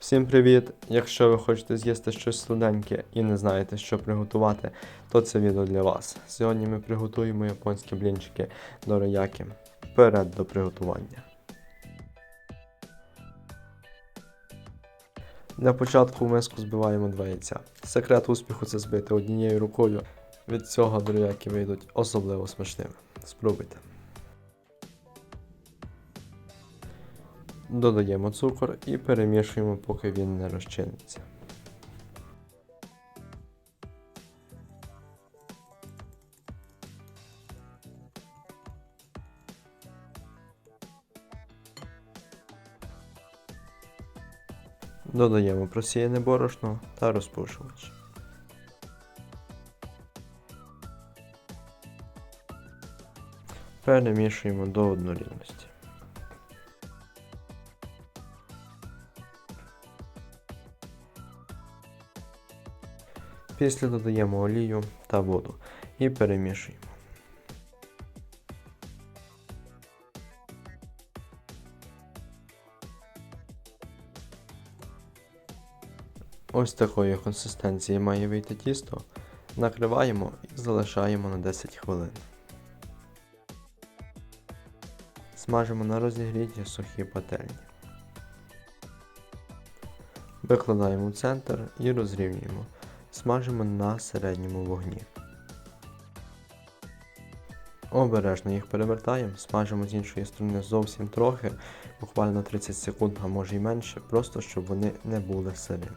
Всім привіт! Якщо ви хочете з'їсти щось солоденьке і не знаєте, що приготувати, то це відео для вас. Сьогодні ми приготуємо японські блінчики дорояки. Вперед до приготування. Для початку в миску збиваємо два яйця. Секрет успіху це збити однією рукою. Від цього дорояки вийдуть особливо смачними. Спробуйте. Додаємо цукор і перемішуємо, поки він не розчиниться. Додаємо просіяне борошно та розпушувач. Перемішуємо до однорідності. Після додаємо олію та воду і перемішуємо. Ось такої консистенції має вийти тісто. Накриваємо і залишаємо на 10 хвилин. Смажимо на розігріті сухі пательні. Викладаємо в центр і розрівнюємо. Смажимо на середньому вогні. Обережно їх перевертаємо, смажимо з іншої сторони зовсім трохи, буквально 30 секунд, а може й менше, просто щоб вони не були сирими.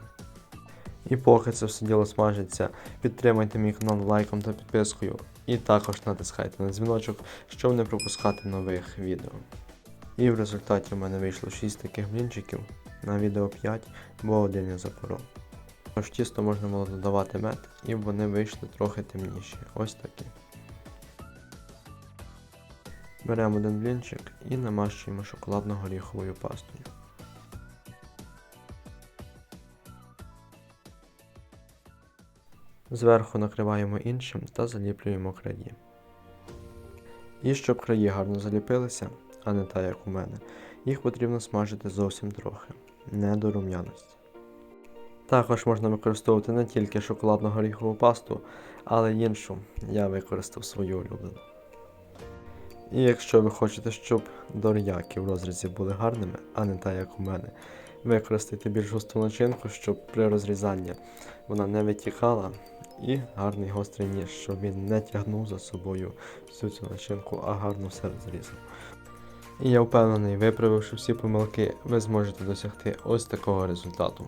І поки це все діло смажиться, підтримайте мій канал лайком та підпискою. І також натискайте на дзвіночок, щоб не пропускати нових відео. І в результаті в мене вийшло 6 таких блінчиків, на відео 5, бо один я запоров. Тож тісто можна було додавати мед, і вони вийшли трохи темніші. Ось такі. Беремо один блінчик і намащуємо шоколадно-горіховою пастою. Зверху накриваємо іншим та заліплюємо краї. І щоб краї гарно заліпилися, а не так як у мене, їх потрібно смажити зовсім трохи, не до рум'яності. Також можна використовувати не тільки шоколадно-горіхову пасту, але й іншу. Я використав свою улюблену. І якщо ви хочете, щоб дор'яки в розрізі були гарними, а не так як у мене, використайте більш густу начинку, щоб при розрізанні вона не витікала, і гарний гострий ніж, щоб він не тягнув за собою всю цю начинку, а гарно все розрізав. І я впевнений, виправивши всі помилки, ви зможете досягти ось такого результату.